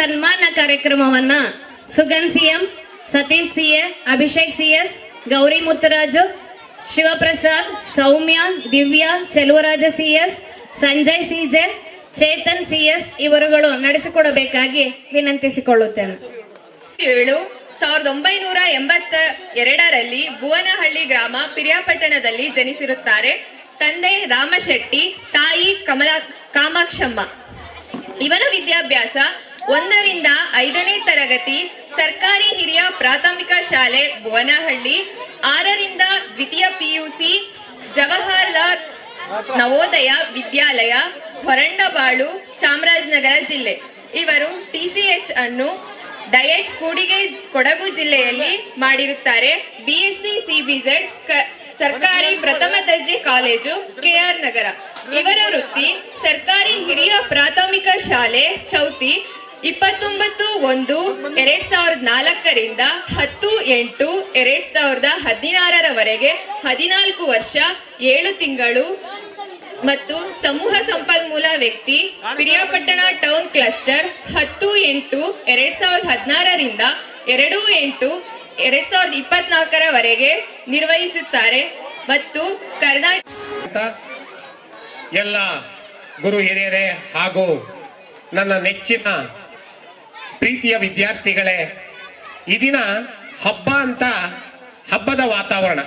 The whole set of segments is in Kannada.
ಸನ್ಮಾನ ಕಾರ್ಯಕ್ರಮವನ್ನ Sugan CM, Satish CA, Abhishek CS, Gowri Mutharaju, Shivaprasad, Soumya, Divya, Cheluvaraja CS, Sanjay CJ, Chetan CS ಇವರುಗಳು ನಡೆಸಿಕೊಡಬೇಕಾಗಿ ವಿನಂತಿಸಿಕೊಳ್ಳುತ್ತೇನೆ. ಏಳು, ಸಾವಿರದ ಒಂಬೈನೂರ ಎಂಬತ್ತ ಎರಡರಲ್ಲಿ ಭುವನಹಳ್ಳಿ ಗ್ರಾಮ ಪಿರಿಯಾಪಟ್ಟಣದಲ್ಲಿ ಜನಿಸಿರುತ್ತಾರೆ ತಂದೆ ರಾಮಶೆಟ್ಟಿ, ತಾಯಿ ಕಮಲಾ, ಕಾಮಾಕ್ಷಮ್ಮ. ಇವರ ವಿದ್ಯಾಭ್ಯಾಸ ಒಂದರಿಂದ ಐದನೇ ತರಗತಿ ಸರ್ಕಾರಿ ಹಿರಿಯ ಪ್ರಾಥಮಿಕ ಶಾಲೆ ಭುವನಹಳ್ಳಿ, ಆರರಿಂದ ದ್ವಿತೀಯ ಪಿಯುಸಿ ಜವಾಹರ್ಲಾಲ್ ನವೋದಯ ವಿದ್ಯಾಲಯ ಹೊರಂಡಬಾಳು ಚಾಮರಾಜನಗರ ಜಿಲ್ಲೆ. ಇವರು ಟಿಸಿಎಚ್ ಅನ್ನು ಡಯಟ್ ಕೂಡಿಗೆ ಕೊಡಗು ಜಿಲ್ಲೆಯಲ್ಲಿ ಮಾಡಿರುತ್ತಾರೆ. ಬಿಎಸ್ಸಿ ಸಿಬಿಜೆಡ್ ಸರ್ಕಾರಿ ಪ್ರಥಮ ದರ್ಜೆ ಕಾಲೇಜು ಕೆಆರ್ ನಗರ. ಇವರ ವೃತ್ತಿ ಸರ್ಕಾರಿ ಹಿರಿಯ ಪ್ರಾಥಮಿಕ ಶಾಲೆ ಚೌತಿ ಇಪ್ಪತ್ತೊಂಬತ್ತು ಒಂದು ಎರಡ್ ಸಾವಿರದ ನಾಲ್ಕರಿಂದ ಹತ್ತು ಎಂಟು ಎರಡ್ ಸಾವಿರದ ಹದಿನಾರರವರೆಗೆ ಹದಿನಾಲ್ಕು ವರ್ಷ, ಏಳು ತಿಂಗಳು ಮತ್ತು ಸಮೂಹ ಸಂಪನ್ಮೂಲ ವ್ಯಕ್ತಿ ಪಿರಿಯಾಪಟ್ಟಣ ಟೌನ್ ಕ್ಲಸ್ಟರ್ ಹತ್ತು ಎಂಟು ಎರಡ್ ಸಾವಿರದ ಹದಿನಾರರಿಂದ ಎರಡು ಎಂಟು ಎರಡ್ ಸಾವಿರದ ಇಪ್ಪತ್ನಾಲ್ಕರವರೆಗೆ ನಿರ್ವಹಿಸುತ್ತಾರೆ ಮತ್ತು ಕರ್ನಾಟಕ ಎಲ್ಲ ಗುರು ಹಿರಿಯರೇ ಹಾಗೂ ನನ್ನ ನೆಚ್ಚಿನ ಪ್ರೀತಿಯ ವಿದ್ಯಾರ್ಥಿಗಳೇ, ಈ ದಿನ ಹಬ್ಬ ಅಂತ ಹಬ್ಬದ ವಾತಾವರಣ.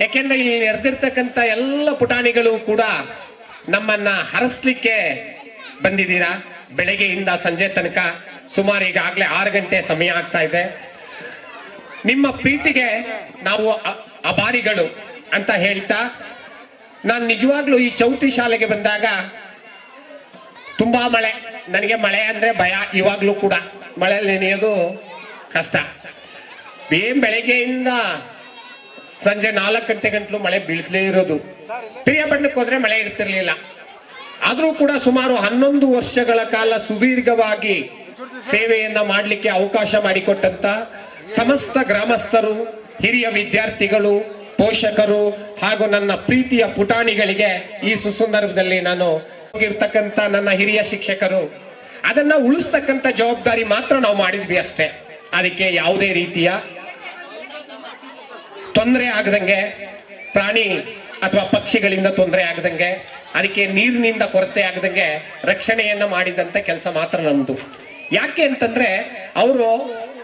ಯಾಕೆಂದ್ರೆ ಇಲ್ಲಿ ನೆರೆದಿರ್ತಕ್ಕಂಥ ಎಲ್ಲ ಪುಟಾಣಿಗಳು ಕೂಡ ನಮ್ಮನ್ನ ಹರಸ್ಲಿಕ್ಕೆ ಬಂದಿದ್ದೀರಾ? ಬೆಳಗ್ಗೆಯಿಂದ ಸಂಜೆ ತನಕ, ಸುಮಾರು ಈಗಾಗಲೇ ಆರು ಗಂಟೆ ಸಮಯ ಆಗ್ತಾ ಇದೆ. ನಿಮ್ಮ ಪ್ರೀತಿಗೆ ನಾವು ಅಭಾರಿಗಳು ಅಂತ ಹೇಳ್ತಾ, ನಾನು ನಿಜವಾಗ್ಲೂ ಈ ಚೌತಿ ಶಾಲೆಗೆ ಬಂದಾಗ ತುಂಬಾ ಮಳೆ. ನನಗೆ ಮಳೆ ಅಂದ್ರೆ ಭಯ, ಇವಾಗ್ಲೂ ಕೂಡ. ಮಳೆಯಲ್ಲಿ ನೆನೆಯೋದು ಕಷ್ಟ. ಏನ್ ಬೆಳಗ್ಗೆಯಿಂದ ಸಂಜೆ ನಾಲ್ಕು ಗಂಟೆ ಗಂಟಲು ಮಳೆ ಬೀಳ್ತಲೇ ಇರೋದು. ಪಿರಿಯಾಪಟ್ಟಣಕ್ಕೆ ಹೋದ್ರೆ ಮಳೆ ಇರ್ತಿರ್ಲಿಲ್ಲ. ಆದ್ರೂ ಕೂಡ ಸುಮಾರು ಹನ್ನೊಂದು ವರ್ಷಗಳ ಕಾಲ ಸುದೀರ್ಘವಾಗಿ ಸೇವೆಯನ್ನ ಮಾಡಲಿಕ್ಕೆ ಅವಕಾಶ ಮಾಡಿಕೊಟ್ಟಂತ ಸಮಸ್ತ ಗ್ರಾಮಸ್ಥರು, ಹಿರಿಯ ವಿದ್ಯಾರ್ಥಿಗಳು, ಪೋಷಕರು ಹಾಗೂ ನನ್ನ ಪ್ರೀತಿಯ ಪುಟಾಣಿಗಳಿಗೆ ಈ ಸುಸಂದರ್ಭದಲ್ಲಿ ನಾನು ಹೋಗಿರ್ತಕ್ಕಂಥ ನನ್ನ ಹಿರಿಯ ಶಿಕ್ಷಕರು, ಅದನ್ನ ಉಳಿಸ್ತಕ್ಕಂಥ ಜವಾಬ್ದಾರಿ ಮಾತ್ರ ನಾವು ಮಾಡಿದ್ವಿ ಅಷ್ಟೇ. ಅದಕ್ಕೆ ಯಾವುದೇ ರೀತಿಯ ತೊಂದರೆ ಆಗದಂಗೆ, ಪ್ರಾಣಿ ಅಥವಾ ಪಕ್ಷಿಗಳಿಂದ ತೊಂದರೆ ಆಗದಂಗೆ, ಅದಕ್ಕೆ ನೀರಿನಿಂದ ಕೊರತೆ ಆಗದಂಗೆ ರಕ್ಷಣೆಯನ್ನ ಮಾಡಿದಂತ ಕೆಲಸ ಮಾತ್ರ ನಮ್ದು. ಯಾಕೆ ಅಂತಂದ್ರೆ, ಅವರು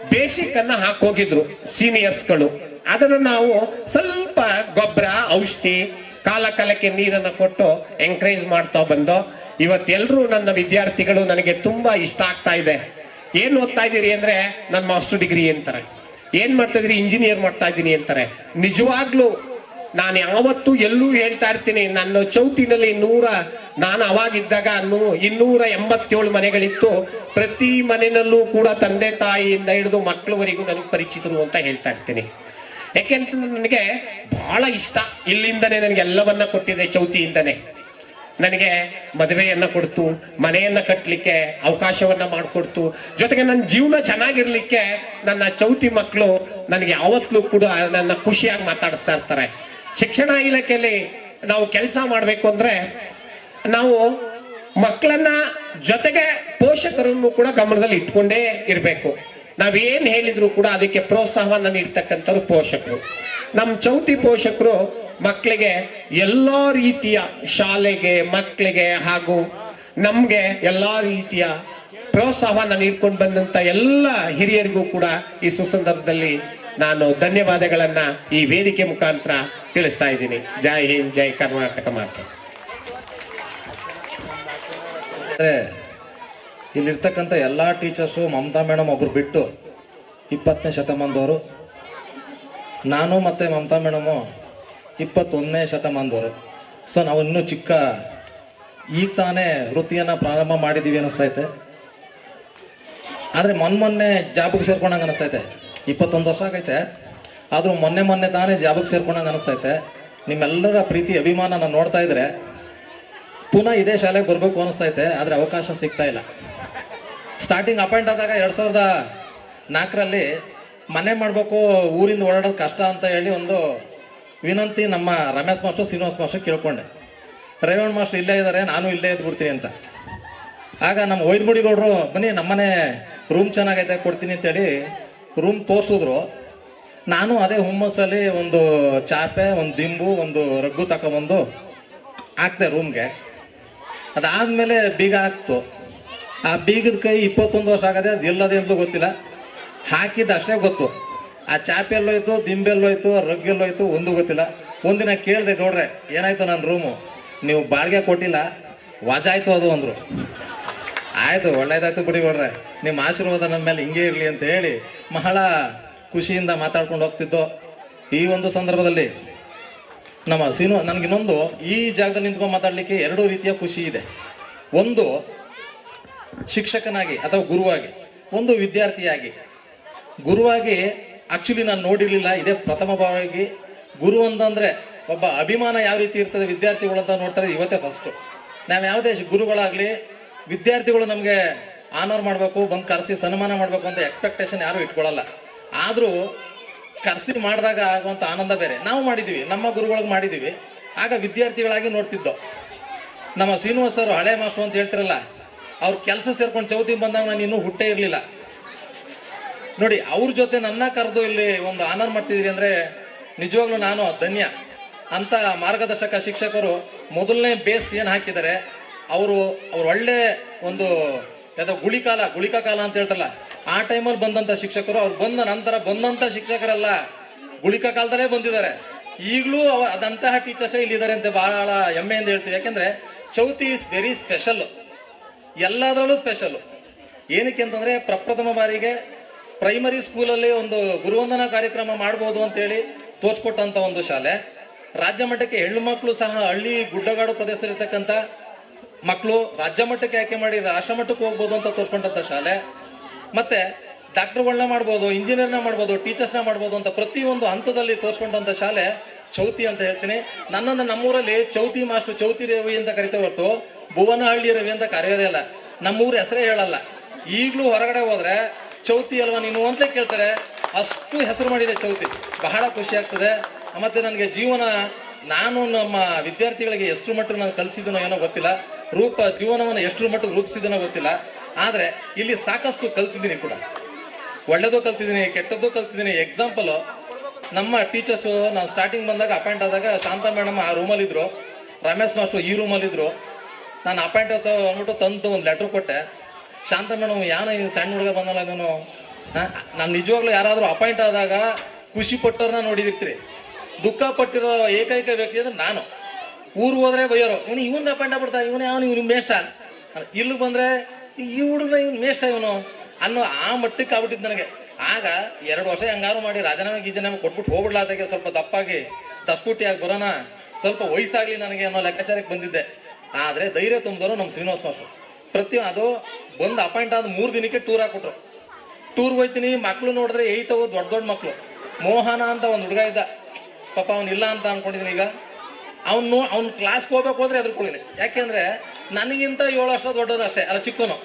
ಬೇಸಿಕ್ ಅನ್ನ ಹಾಕೋಗಿದ್ರು ಸೀನಿಯರ್ಸ್ಗಳು ಅದನ್ನ ನಾವು ಸ್ವಲ್ಪ ಗೊಬ್ಬರ ಔಷಧಿ ಕಾಲ ಕಾಲಕ್ಕೆ ನೀರನ್ನು ಕೊಟ್ಟು ಎಂಕರೇಜ್ ಮಾಡ್ತಾ ಬಂದು ಇವತ್ತೆಲ್ಲರೂ ನನ್ನ ವಿದ್ಯಾರ್ಥಿಗಳು ನನಗೆ ತುಂಬಾ ಇಷ್ಟ ಆಗ್ತಾ ಇದೆ. ಏನು ಓದ್ತಾ ಇದ್ದೀರಿ ಅಂದ್ರೆ ನನ್ನ ಮಾಸ್ಟರ್ ಡಿಗ್ರಿ ಅಂತಾರೆ. ಏನ್ ಮಾಡ್ತಾ ಇದ್ರಿ ಇಂಜಿನಿಯರ್ ಮಾಡ್ತಾ ಇದ್ದೀನಿ ಅಂತಾರೆ. ನಿಜವಾಗ್ಲೂ ನಾನು ಯಾವತ್ತೂ ಎಲ್ಲೂ ಹೇಳ್ತಾ ಇರ್ತೀನಿ, ನನ್ನ ಚೌತಿನಲ್ಲಿ ನೂರ, ನಾನು ಅವಾಗಿದ್ದಾಗ ನೂ- ಇನ್ನೂರ ಎಂಬತ್ತೇಳು ಮನೆಗಳಿತ್ತು. ಪ್ರತಿ ಮನೆಯಲ್ಲೂ ಕೂಡ ತಂದೆ ತಾಯಿಯಿಂದ ಹಿಡಿದು ಮಕ್ಕಳವರೆಗೂ ನನಗೆ ಪರಿಚಿತರು ಅಂತ ಹೇಳ್ತಾ ಇರ್ತೀನಿ. ಯಾಕೆಂತಂದ್ರೆ ನನಗೆ ಬಹಳ ಇಷ್ಟ ಇಲ್ಲಿಂದನೇ ನನಗೆ ಎಲ್ಲವನ್ನ ಕೊಟ್ಟಿದೆ ಚೌತಿಯಿಂದನೇ. ನನಗೆ ಮದುವೆಯನ್ನ ಕೊಡ್ತು, ಮನೆಯನ್ನ ಕಟ್ಟಲಿಕ್ಕೆ ಅವಕಾಶವನ್ನ ಮಾಡಿಕೊಡ್ತು. ಜೊತೆಗೆ ನನ್ನ ಜೀವನ ಚೆನ್ನಾಗಿರ್ಲಿಕ್ಕೆ ನನ್ನ ಚೌತಿ ಮಕ್ಕಳು ನನಗೆ ಯಾವತ್ತೂ ಕೂಡ ನನ್ನ ಖುಷಿಯಾಗಿ ಮಾತಾಡಿಸ್ತಾ ಇರ್ತಾರೆ. ಶಿಕ್ಷಣ ಇಲಾಖೆಯಲ್ಲಿ ನಾವು ಕೆಲಸ ಮಾಡಬೇಕು ಅಂದ್ರೆ ನಾವು ಮಕ್ಕಳನ್ನ ಜೊತೆಗೆ ಪೋಷಕರನ್ನು ಕೂಡ ಗಮನದಲ್ಲಿ ಇಟ್ಕೊಂಡೇ ಇರಬೇಕು. ನಾವೇನ್ ಹೇಳಿದ್ರು ಕೂಡ ಅದಕ್ಕೆ ಪ್ರೋತ್ಸಾಹವನ್ನ ನೀಡ್ತಕ್ಕಂಥವ್ರು ಪೋಷಕರು. ನಮ್ಮ ಚೌತಿ ಪೋಷಕರು ಮಕ್ಕಳಿಗೆ ಎಲ್ಲಾ ರೀತಿಯ ಶಾಲೆಗೆ ಮಕ್ಕಳಿಗೆ ಹಾಗೂ ನಮ್ಗೆ ಎಲ್ಲಾ ರೀತಿಯ ಪ್ರೋತ್ಸಾಹವನ್ನ ನೀಡ್ಕೊಂಡು ಬಂದಂತ ಎಲ್ಲ ಹಿರಿಯರಿಗೂ ಕೂಡ ಈ ಸುಸಂದರ್ಭದಲ್ಲಿ ನಾನು ಧನ್ಯವಾದಗಳನ್ನ ಈ ವೇದಿಕೆ ಮುಖಾಂತರ ತಿಳಿಸ್ತಾ ಇದ್ದೀನಿ. ಜೈ ಹಿಂದ್, ಜೈ ಕರ್ನಾಟಕ ಮಾತೆ. ಅಂದರೆ ಇಲ್ಲಿರ್ತಕ್ಕಂಥ ಎಲ್ಲ ಟೀಚರ್ಸು ಮಮತಾ ಮೇಡಮ್ ಒಬ್ರು ಬಿಟ್ಟು ಇಪ್ಪತ್ತನೇ ಶತಮಾನದವರು. ನಾನು ಮತ್ತು ಮಮತಾ ಮೇಡಮು ಇಪ್ಪತ್ತೊಂದನೇ ಶತಮಾನದವರು. ಸೊ ನಾವು ಇನ್ನೂ ಚಿಕ್ಕ ಈಗ ತಾನೇ ವೃತ್ತಿಯನ್ನು ಪ್ರಾರಂಭ ಮಾಡಿದ್ದೀವಿ ಅನ್ನಿಸ್ತೈತೆ ಆದರೆ ಮೊನ್ನೆ ಮೊನ್ನೆ ಜಾಬಿಗೆ ಸೇರ್ಕೊಂಡಂಗೆ ಅನಿಸ್ತೈತೆ ಇಪ್ಪತ್ತೊಂದು ವರ್ಷ ಆಗೈತೆ. ಆದರೂ ಮೊನ್ನೆ ಮೊನ್ನೆ ತಾನೇ ಜಾಬಿಗೆ ಸೇರ್ಕೊಂಡಂಗೆ ಅನಿಸ್ತೈತೆ ನಿಮ್ಮೆಲ್ಲರ ಪ್ರೀತಿ ಅಭಿಮಾನ ನಾನು ನೋಡ್ತಾ ಇದ್ರೆ ಪುನಃ ಇದೇ ಶಾಲೆಗೆ ಬರಬೇಕು ಅನಿಸ್ತೈತೆ ಆದರೆ ಅವಕಾಶ ಸಿಗ್ತಾ ಇಲ್ಲ. ಸ್ಟಾರ್ಟಿಂಗ್ ಅಪಾಯಿಂಟ್ ಆದಾಗ ಎರಡು ಸಾವಿರದ ನಾಲ್ಕರಲ್ಲಿ ಮನೆ ಮಾಡಬೇಕು, ಊರಿಂದ ಓಡಾಡೋದು ಕಷ್ಟ ಅಂತ ಹೇಳಿ ಒಂದು ವಿನಂತಿ ನಮ್ಮ ರಮೇಶ್ ಮಾಸ್ಟರ್, ಶ್ರೀನಿವಾಸ್ ಮಾಸ್ಟರ್ ಕೇಳ್ಕೊಂಡೆ. ರೇವಣ್ ಮಾಸ್ಟರ್ ಇಲ್ಲೇ ಇದ್ದಾರೆ ನಾನು ಇಲ್ಲೇ ಇದ್ಬಿಡ್ತೀನಿ ಅಂತ. ಆಗ ನಮ್ಮ ವೈರ್ಮುಡಿಗೌಡರು ಬನ್ನಿ ನಮ್ಮನೆ ರೂಮ್ ಚೆನ್ನಾಗೈತೆ, ಕೊಡ್ತೀನಿ ಅಂತೇಳಿ ರೂಮ್ ತೋರಿಸಿದ್ರು. ನಾನು ಅದೇ ಹುಮ್ಮಸ್ಸಲ್ಲಿ ಒಂದು ಚಾಪೆ, ಒಂದು ದಿಂಬು, ಒಂದು ರಗ್ಗು ತಗೊಂಬಂದು ಹಾಕ್ದೆ ರೂಮ್ಗೆ ಅದಾದಮೇಲೆ ಬೀಗ ಹಾಕ್ತು. ಆ ಬೀಗದ ಕೈ ಇಪ್ಪತ್ತೊಂದು ವರ್ಷ ಆಗದೆ ಅದು ಅಂತ ಗೊತ್ತಿಲ್ಲ. ಹಾಕಿದ್ದು ಅಷ್ಟೇ ಗೊತ್ತು. ಆ ಚಾಪೆಲ್ಲೋಯ್ತು ದಿಂಬೆಲ್ಲೋಯ್ತು ರಗ್ಗೆಲ್ಲೋಯ್ತು ಒಂದು ಗೊತ್ತಿಲ್ಲ. ಒಂದಿನ ಕೇಳಿದೆ, ನೋಡ್ರೆ, ಏನಾಯ್ತು ನನ್ನ ರೂಮು ನೀವು ಬಾಳ್ಗೆ ಕೊಟ್ಟಿಲ್ಲ ವಾಜಾಯ್ತು ಅದು ಅಂದರು. ಆಯ್ತು, ಒಳ್ಳೇದಾಯ್ತು ಬಿಡಿ ನೋಡ್ರೆ ನಿಮ್ಮ ಆಶೀರ್ವಾದ ನನ್ನ ಮೇಲೆ ಹಿಂಗೆ ಇರಲಿ ಅಂತ ಹೇಳಿ ಬಹಳ ಖುಷಿಯಿಂದ ಮಾತಾಡ್ಕೊಂಡು ಹೋಗ್ತಿದ್ದು ಈ ಒಂದು ಸಂದರ್ಭದಲ್ಲಿ. ನಮ್ಮ ಸಿನಿಮಾ ನನಗಿನ್ನೊಂದು ಈ ಜಾಗದಲ್ಲಿ ನಿಂತ್ಕೊಂಡು ಮಾತಾಡಲಿಕ್ಕೆ ಎರಡು ರೀತಿಯ ಖುಷಿ ಇದೆ. ಒಂದು ಶಿಕ್ಷಕನಾಗಿ ಅಥವಾ ಗುರುವಾಗಿ, ಒಂದು ವಿದ್ಯಾರ್ಥಿಯಾಗಿ. ಗುರುವಾಗಿ ಆಕ್ಚುಲಿ ನಾನು ನೋಡಿರಲಿಲ್ಲ, ಇದೇ ಪ್ರಥಮ ಬಾರಿಗೆ. ಗುರು ಅಂತಂದ್ರೆ ಒಬ್ಬ ಅಭಿಮಾನ ಯಾವ ರೀತಿ ಇರ್ತದೆ ವಿದ್ಯಾರ್ಥಿಗಳು ಅಂತ ನೋಡ್ತಾರೆ, ಇವತ್ತೇ ಫಸ್ಟ್ ನಾವು ಯಾವುದೇ ಗುರುಗಳಾಗ್ಲಿ, ವಿದ್ಯಾರ್ಥಿಗಳು ನಮಗೆ ಆನರ್ ಮಾಡಬೇಕು, ಬಂದು ಕರೆಸಿ ಸನ್ಮಾನ ಮಾಡಬೇಕು ಅಂತ ಎಕ್ಸ್ಪೆಕ್ಟೇಷನ್ ಯಾರು ಇಟ್ಕೊಳ್ಳಲ್ಲ ಆದರೂ ಕರ್ಸಿ ಮಾಡಿದಾಗ ಆಗುವಂಥ ಆನಂದ ಬೇರೆ. ನಾವು ಮಾಡಿದ್ದೀವಿ ನಮ್ಮ ಗುರುಗಳಿಗೆ ಮಾಡಿದ್ದೀವಿ ಆಗ ವಿದ್ಯಾರ್ಥಿಗಳಾಗಿ ನೋಡ್ತಿದ್ದೋ. ನಮ್ಮ ಶ್ರೀನಿವಾಸ್ ಸರ್ ಹಳೆ ಮಾಸ್ಟರ್ ಅಂತ ಹೇಳ್ತಿರಲ್ಲ ಅವ್ರ ಕೆಲಸ ಸೇರ್ಕೊಂಡು ಚೌತಿ ಬಂದಾಗ ನಾನು ಇನ್ನೂ ಹುಟ್ಟೇ ಇರಲಿಲ್ಲ. ನೋಡಿ, ಅವ್ರ ಜೊತೆ ನನ್ನ ಕರೆದು ಇಲ್ಲಿ ಒಂದು ಆನರ್ ಮಾಡ್ತಿದ್ದೀರಿ ಅಂದರೆ ನಿಜವಾಗ್ಲೂ ನಾನು ಧನ್ಯ. ಅಂತ ಮಾರ್ಗದರ್ಶಕ ಶಿಕ್ಷಕರು ಮೊದಲನೇ ಬೇಸ್ ಏನು ಹಾಕಿದ್ದಾರೆ, ಅವರು ಅವ್ರು ಒಳ್ಳೆ ಒಂದು ಯಾವುದೋ ಗುಳಿಕಾಲ ಗುಳಿಕಾ ಕಾಲ ಅಂತ ಹೇಳ್ತಾರಲ್ಲ, ಆ ಟೈಮಲ್ಲಿ ಬಂದಂಥ ಶಿಕ್ಷಕರು, ಅವ್ರು ಬಂದ ನಂತರ ಬಂದಂಥ ಶಿಕ್ಷಕರೆಲ್ಲ ಗುಳಿಕಾ ಕಾಲದಲ್ಲೇ ಬಂದಿದ್ದಾರೆ. ಈಗಲೂ ಅದಂತಹ ಟೀಚರ್ಸೇ ಇಲ್ಲಿದ್ದಾರೆ ಅಂತ ಬಹಳ ಹೆಮ್ಮೆಯಿಂದ ಹೇಳ್ತೀವಿ. ಯಾಕೆಂದರೆ ಚೌತಿ ಇಸ್ ವೆರಿ ಸ್ಪೆಷಲ್ ಎಲ್ಲದರಲ್ಲೂ ಸ್ಪೆಷಲ್ ಏನಕ್ಕೆ ಅಂತಂದ್ರೆ ಪ್ರಪ್ರಥಮ ಬಾರಿಗೆ ಪ್ರೈಮರಿ ಸ್ಕೂಲಲ್ಲಿ ಒಂದು ಗುರುವಂದನಾ ಕಾರ್ಯಕ್ರಮ ಮಾಡ್ಬೋದು ಅಂತೇಳಿ ತೋರ್ಸ್ಕೊಟ್ಟಂತ ಒಂದು ಶಾಲೆ. ರಾಜ್ಯ ಮಟ್ಟಕ್ಕೆ ಹೆಣ್ಣು ಮಕ್ಕಳು ಸಹ ಹಳ್ಳಿ ಗುಡ್ಡಗಾಡು ಪ್ರದೇಶದಲ್ಲಿರ್ತಕ್ಕಂಥ ಮಕ್ಕಳು ರಾಜ್ಯ ಮಟ್ಟಕ್ಕೆ ಆಯ್ಕೆ ಮಾಡಿ ರಾಷ್ಟ್ರ ಮಟ್ಟಕ್ಕೆ ಹೋಗ್ಬೋದು ಅಂತ ತೋರ್ಸ್ಕೊಂಡಂತ ಶಾಲೆ. ಮತ್ತೆ ಡಾಕ್ಟರ್ಗಳನ್ನ ಮಾಡ್ಬೋದು ಇಂಜಿನಿಯರ್ನ ಮಾಡ್ಬೋದು ಟೀಚರ್ಸ್ನ ಮಾಡ್ಬೋದು ಅಂತ ಪ್ರತಿಯೊಂದು ಹಂತದಲ್ಲಿ ತೋರ್ಸ್ಕೊಂಡಂತ ಶಾಲೆ ಚೌತಿ ಅಂತ ಹೇಳ್ತೀನಿ. ನನ್ನನ್ನು ನಮ್ಮೂರಲ್ಲಿ ಚೌತಿ ಮಾಸ್ಟರ್, ಚೌತಿ ರೇವಿ ಅಂತ ಕರಿತಾ ಹೊರತು ಭುವನಹಳ್ಳಿ ರವಿ ಅಂತ ಕರೆಯೋದೇ ಇಲ್ಲ ನಮ್ಮೂರ ಹೆಸರೇ ಹೇಳಲ್ಲ. ಈಗಲೂ ಹೊರಗಡೆ ಹೋದ್ರೆ ಚೌತಿ ಅಲ್ವಾ ನೀನು ಅಂತಲೇ ಕೇಳ್ತಾರೆ. ಅಷ್ಟು ಹೆಸರು ಮಾಡಿದೆ ಚೌತಿ. ಬಹಳ ಖುಷಿ ಆಗ್ತದೆ. ಮತ್ತೆ ನನಗೆ ಜೀವನ, ನಾನು ನಮ್ಮ ವಿದ್ಯಾರ್ಥಿಗಳಿಗೆ ಎಷ್ಟು ಮಟ್ಟಿಗೆ ನಾನು ಕಲಿಸಿದನೋ ಏನೋ ಗೊತ್ತಿಲ್ಲ. ರೂಪ, ಜೀವನವನ್ನು ಎಷ್ಟು ಮಟ್ಟಿಗೆ ರೂಪಿಸಿದನೋ ಗೊತ್ತಿಲ್ಲ. ಆದರೆ ಇಲ್ಲಿ ಸಾಕಷ್ಟು ಕಲ್ತಿದ್ದೀನಿ ಕೂಡ. ಒಳ್ಳೆಯದು ಕಲ್ತಿದ್ದೀನಿ, ಕೆಟ್ಟದ್ದು ಕಲ್ತಿದ್ದೀನಿ. ಎಕ್ಸಾಂಪಲು ನಮ್ಮ ಟೀಚರ್ಸು ನಾನು ಸ್ಟಾರ್ಟಿಂಗ್ ಬಂದಾಗ ಅಪಾಯಿಂಟ್ ಆದಾಗ ಶಾಂತ ಮೇಡಮ್ ಆ ರೂಮಲ್ಲಿದ್ದರು ರಮೇಶ್ ಮಾಸ್ಟರ್ ಈ ರೂಮಲ್ಲಿ ಇದ್ರು ನಾನು ಅಪಾಯಿಂಟ್ ಆತ ಅಂದ್ಬಿಟ್ಟು ತಂದು ಒಂದು ಲೆಟ್ರ್ ಕೊಟ್ಟೆ. ಶಾಂತ ಮೇಡಮ್ ಯಾನ ಈ ಸಣ್ಣ ಹುಡುಗ ಬಂದಲ್ಲ ನಾನು ನಾನು ನಿಜವಾಗ್ಲೂ ಯಾರಾದರೂ ಅಪಾಯಿಂಟ್ ಆದಾಗ ಖುಷಿ ಪಟ್ಟವ್ರನ್ನ ನೋಡಿದಿರ್ತೀರಿ. ದುಃಖ ಪಟ್ಟಿರೋ ಏಕೈಕ ವ್ಯಕ್ತಿ ಅಂದ್ರೆ ನಾನು. ಊರು ಹೋದ್ರೆ ಬೈಯೋರು, ಇವನು ಇವನ್ ಅಪಾಯಿಂಟ್ ಆಗ್ಬಿಡ್ತಾ, ಇವನು ಯಾವನು, ಇವನು ಮೇಷ್ಟ ಇಲ್ಲಿಗೆ ಬಂದ್ರೆ, ಈ ಹುಡುಗ ಇವನು ಮೇಷ್ಟ ಇವನು? ಅನ್ನೋ ಆ ಮಟ್ಟಕ್ಕೆ ಆಗ್ಬಿಟ್ಟಿದ್ದು ನನಗೆ. ಆಗ ಎರಡು ವರ್ಷ ಹೆಂಗಾರು ಮಾಡಿ ರಾಜೀನಾಮೆ ಗೀಜನಾಮೆ ಕೊಟ್ಬಿಟ್ಟು ಹೋಗ್ಬಿಡ್ಲಾದಾಗೆ ಸ್ವಲ್ಪ ದಪ್ಪಾಗಿ ದಸ್ಪುಟಿಯಾಗಿ ಬರೋಣ, ಸ್ವಲ್ಪ ವಯಸ್ಸಾಗ್ಲಿ ನನಗೆ ಅನ್ನೋ ಲೆಕ್ಕಾಚಾರಕ್ಕೆ ಬಂದಿದ್ದೆ. ಆದ್ರೆ ಧೈರ್ಯ ತುಂಬಿದವರು ನಮ್ಮ ಶ್ರೀನಿವಾಸ ಮಾಸ್ಟರ್. ಪ್ರತಿ ಅದು ಬಂದು ಅಪಾಯಿಂಟ್ ಆದ ಮೂರು ದಿನಕ್ಕೆ ಟೂರ್ ಹಾಕ್ಬಿಟ್ರು. ಟೂರ್ ಹೋಯ್ತೀನಿ, ಮಕ್ಳು ನೋಡಿದ್ರೆ ಏಯ್ತವು, ದೊಡ್ಡ ದೊಡ್ಡ ಮಕ್ಕಳು ಮೋಹನ ಅಂತ ಒಂದು ಹುಡುಗ ಇದ್ದ. ಪಾಪ ಅವನಿಲ್ಲ ಅಂತ ಅನ್ಕೊಂಡಿದ್ದೀನಿ ಈಗ. ಅವ್ನು ಅವ್ನು ಕ್ಲಾಸ್ಗೆ ಹೋಗ್ಬೇಕು ಹೋದ್ರೆ ಎದ್ರುಕೊಳ್ಳಿ ಯಾಕೆಂದ್ರೆ ನನಗಿಂತ ಏಳು ವರ್ಷ ದೊಡ್ಡವ್ರು ಅಷ್ಟೇ ಅಲ್ಲ ಚಿಕ್ಕನು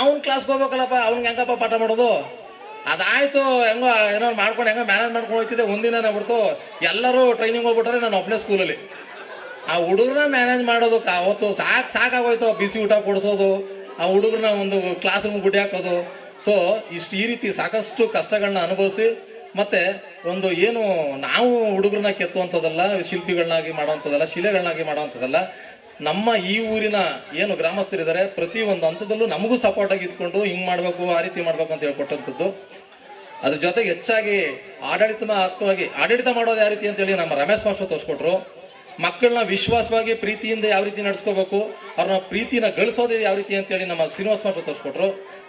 ಅವ್ನ್ ಕ್ಲಾಸ್ಗೆ ಹೋಗ್ಬೇಕಲ್ಲಪ್ಪ, ಅವ್ನಿಗೆ ಹೆಂಗಪ್ಪ ಪಾಠ ಮಾಡೋದು? ಅದಾಯ್ತು, ಹೆಂಗೋ, ಏನೋ ಮಾಡ್ಕೊಂಡು ಹೆಂಗೋ ಮ್ಯಾನೇಜ್ ಮಾಡ್ಕೊಂಡು ಹೋಗ್ತಿದ್ದೆ ಒಂದಿನ ಬಿಡ್ತು. ಎಲ್ಲರೂ ಟ್ರೈನಿಂಗ್ ಹೋಗ್ಬಿಟ್ರೆ ನಾನು ಒಬ್ಬನೇ ಸ್ಕೂಲಲ್ಲಿ ಆ ಹುಡುಗರನ್ನ ಮ್ಯಾನೇಜ್ ಮಾಡೋದಕ್ಕೆ ಅವತ್ತು ಸಾಕು ಸಾಕಾಗೋಯ್ತು ಬಿಸಿ ಊಟ ಕೊಡಿಸೋದು, ಆ ಹುಡುಗರನ್ನ ಒಂದು ಕ್ಲಾಸ್ ರೂಮ್ ಗುಡಿ ಹಾಕೋದು. ಸೊ ಇಷ್ಟು ಈ ರೀತಿ ಸಾಕಷ್ಟು ಕಷ್ಟಗಳನ್ನ ಅನುಭವಿಸಿ, ಮತ್ತೆ ಒಂದು ಏನು ನಾವು ಹುಡುಗರನ್ನ ಕೆತ್ತುವಂಥದ್ದಲ್ಲ, ಶಿಲ್ಪಿಗಳನ್ನಾಗಿ ಮಾಡುವಂಥದ್ದಲ್ಲ, ಶಿಲೆಗಳನ್ನಾಗಿ ಮಾಡುವಂಥದ್ದಲ್ಲ, ನಮ್ಮ ಈ ಊರಿನ ಏನು ಗ್ರಾಮಸ್ಥರಿದ್ದಾರೆ, ಪ್ರತಿ ಒಂದು ಹಂತದಲ್ಲೂ ನಮಗೂ ಸಪೋರ್ಟ್ ಆಗಿ ಇದ್ಕೊಂಡು ಹಿಂಗೆ ಮಾಡಬೇಕು, ಆ ರೀತಿ ಮಾಡ್ಬೇಕು ಅಂತ ಹೇಳ್ಕೊಟ್ಟಂಥದ್ದು. ಅದ್ರ ಜೊತೆಗೆ ಹೆಚ್ಚಾಗಿ ಆಡಳಿತಾತ್ಮಕವಾಗಿ ಆಡಳಿತ ಮಾಡೋದು ಯಾವ ರೀತಿ ಅಂತೇಳಿ ನಮ್ಮ ರಮೇಶ್ ಮಾಸ್ಟರ್ ತೋರಿಸ್ಕೊಟ್ರು. ಮಕ್ಕಳನ್ನ ವಿಶ್ವಾಸವಾಗಿ ಪ್ರೀತಿಯಿಂದ ಯಾವ ರೀತಿ ನಡೆಸ್ಕೋಬೇಕು, ಅವ್ರನ್ನ ಪ್ರೀತಿನ ಗಳಿಸೋದೇ ಯಾವ ರೀತಿ ಅಂತೇಳಿ ನಮ್ಮ ಶ್ರೀನಿವಾಸ ಮಾತ್ರ ತೋರಿಸ್ಕೊಟ್ರು.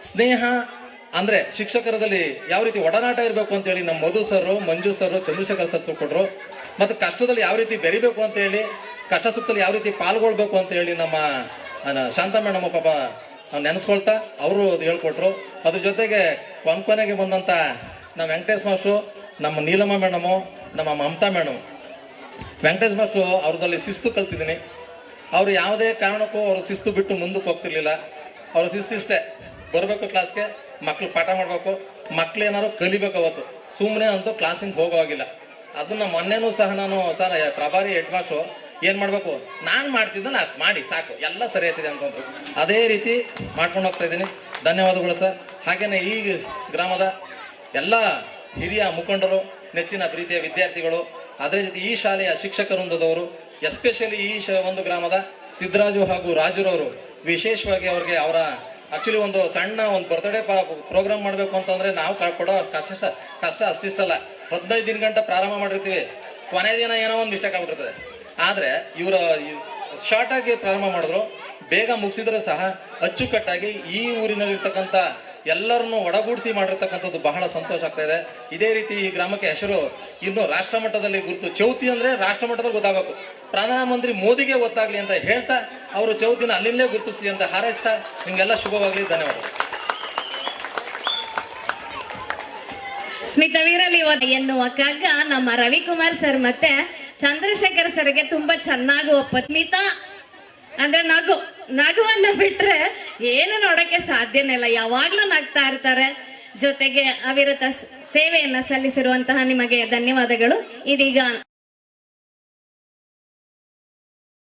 ಸ್ನೇಹ ಅಂದ್ರೆ ಶಿಕ್ಷಕರದಲ್ಲಿ ಯಾವ ರೀತಿ ಒಡನಾಟ ಇರಬೇಕು ಅಂತೇಳಿ ನಮ್ಮ Madhu sir Manju sir Chandrashekhar sir ಕೊಟ್ರು ಮತ್ತೆ ಕಷ್ಟದಲ್ಲಿ ಯಾವ ರೀತಿ ಬೆರಿಬೇಕು ಅಂತ ಹೇಳಿ ಕಷ್ಟ ಸುಖದಲ್ಲಿ ಯಾವ ರೀತಿ ಪಾಲ್ಗೊಳ್ಬೇಕು ಅಂತ ಹೇಳಿ ನಮ್ಮ ಶಾಂತಾ ಮೇಡಮ್ ಪಾಪ ನೆನೆಸ್ಕೊಳ್ತಾ ಅವರು ಅದು ಹೇಳ್ಕೊಟ್ರು. ಅದ್ರ ಜೊತೆಗೆ ಕೊನ್ ಕೊನೆಗೆ ಬಂದಂತ ನಮ್ಮ ವೆಂಕಟೇಶ್ ಮಾಸ್ಟ್ರು, ನಮ್ಮ ನೀಲಮ್ಮ ಮೇಡಮು ನಮ್ಮ ಮಮತಾ ಮೇಡಮ್ ವೆಂಕಟೇಶ್ ಮಾಸ್ಟ್ರು ಅವ್ರದಲ್ಲಿ ಶಿಸ್ತು ಕಲ್ತಿದ್ದೀನಿ. ಅವರು ಯಾವುದೇ ಕಾರಣಕ್ಕೂ ಅವರು ಶಿಸ್ತು ಬಿಟ್ಟು ಮುಂದಕ್ಕೆ ಹೋಗ್ತಿರ್ಲಿಲ್ಲ. ಅವ್ರ ಶಿಸ್ತು ಇಷ್ಟೇ ಬರಬೇಕು ಕ್ಲಾಸ್ಗೆ ಮಕ್ಳು ಪಾಠ ಮಾಡಬೇಕು. ಮಕ್ಳು ಏನಾದ್ರು ಕಲಿಬೇಕು ಅವತ್ತು. ಸುಮ್ಮನೆ ಅಂತೂ ಕ್ಲಾಸಿಂದ ಹೋಗೋವಾಗಿಲ್ಲ ಅದನ್ನ ಮೊನ್ನೆನೂ ಸಹ ನಾನು ಸರ್ ಪ್ರಭಾರಿ ಹೆಡ್ ಮಾಸ್ಟ್ರು ಏನು ಮಾಡಬೇಕು? ನಾನು ಮಾಡ್ತಿದ್ದಲ್ಲ ಅಷ್ಟು ಮಾಡಿ, ಸಾಕು. ಎಲ್ಲ ಸರಿ ಆಯ್ತಿದೆ ಅಂತಂದ್ರು. ಅದೇ ರೀತಿ ಮಾಡ್ಕೊಂಡು ಹೋಗ್ತಾ ಇದ್ದೀನಿ. ಧನ್ಯವಾದಗಳು ಸರ್. ಹಾಗೆಯೇ ಈ ಗ್ರಾಮದ ಎಲ್ಲ ಹಿರಿಯ ಮುಖಂಡರು, ನೆಚ್ಚಿನ ಪ್ರೀತಿಯ ವಿದ್ಯಾರ್ಥಿಗಳು ಅದೇ ಈ ಶಾಲೆಯ ಶಿಕ್ಷಕ ವೃಂದದವರು ಎಸ್ಪೆಷಲಿ ಈ ಒಂದು ಗ್ರಾಮದ ಸಿದ್ದರಾಜು ಹಾಗೂ ರಾಜುರವರು ವಿಶೇಷವಾಗಿ ಅವ್ರಿಗೆ ಅವರ ಆಕ್ಚುಲಿ ಒಂದು ಸಣ್ಣ ಒಂದು ಬರ್ತ್ಡೇ ಪ್ರೋಗ್ರಾಮ್ ಮಾಡಬೇಕು ಅಂತಂದ್ರೆ ನಾವು ಕೊಡೋ ಕಷ್ಟ ಕಷ್ಟ ಅಷ್ಟಿಷ್ಟಲ್ಲ. ಹದಿನೈದು ದಿನ ಗಂಟೆ ಪ್ರಾರಂಭ ಮಾಡಿರ್ತೀವಿ. ಕೊನೆ ದಿನ ಏನೋ ಒಂದು ಮಿಸ್ಟೇಕ್ ಆಗ್ಬಿಡ್ತದೆ ಆದರೆ ಇವರ ಶಾರ್ಟಾಗಿ ಪ್ರಾರಂಭ ಮಾಡಿದ್ರು. ಬೇಗ ಮುಗಿಸಿದ್ರೆ ಸಹ ಅಚ್ಚುಕಟ್ಟಾಗಿ ಈ ಊರಿನಲ್ಲಿರ್ತಕ್ಕಂಥ ಎಲ್ಲರನ್ನು ಒಡಗೂಡಿಸಿ ಮಾಡಿರ್ತಕ್ಕಂಥದ್ದು ಬಹಳ ಸಂತೋಷ ಆಗ್ತಾ ಇದೆ. ಇದೇ ರೀತಿ ಈ ಗ್ರಾಮಕ್ಕೆ ಹೆಸರು ಇನ್ನು ರಾಷ್ಟ್ರ ಮಟ್ಟದಲ್ಲಿ ಗುರುತು. ಚೌತಿ ಅಂದ್ರೆ ರಾಷ್ಟ್ರ ಮಟ್ಟದಲ್ಲಿ ಗೊತ್ತಾಗಬೇಕು. ಪ್ರಧಾನಮಂತ್ರಿ ಮೋದಿಗೆ ಗೊತ್ತಾಗ್ಲಿ ಅಂತ ಹೇಳ್ತಾ ಅವರು ಚೌತಿನ ಅಲ್ಲಿಂದಲೇ ಗುರುತಿಸ್ಲಿ ಅಂತ ಹಾರೈಸ್ತಾ ನಿಮ್ಗೆಲ್ಲ ಶುಭವಾಗಲಿ, ಧನ್ಯವಾದ. ಸ್ಮಿತವೀರಲ್ಲಿ ಎನ್ನುವ ಕಗ್ಗ ನಮ್ಮ ರವಿಕುಮಾರ್ ಸರ್ ಮತ್ತೆ ಚಂದ್ರಶೇಖರ್ ಸರ್ಗೆ ತುಂಬಾ ಚೆನ್ನಾಗಿ ಒಪ್ಪ ಸ್ಮಿತಾ, ಅಂದ್ರೆ ನಗು. ನಗುವನ್ನ ಬಿಟ್ರೆ ಏನು ನೋಡಕ್ಕೆ ಸಾಧ್ಯನೇ ಇಲ್ಲ ಯಾವಾಗ್ಲೂ ನಗ್ತಾ ಇರ್ತಾರೆ. ಜೊತೆಗೆ ಅವಿರತ ಸೇವೆಯನ್ನ ಸಲ್ಲಿಸಿರುವಂತಹ ನಿಮಗೆ ಧನ್ಯವಾದಗಳು. ಇದೀಗ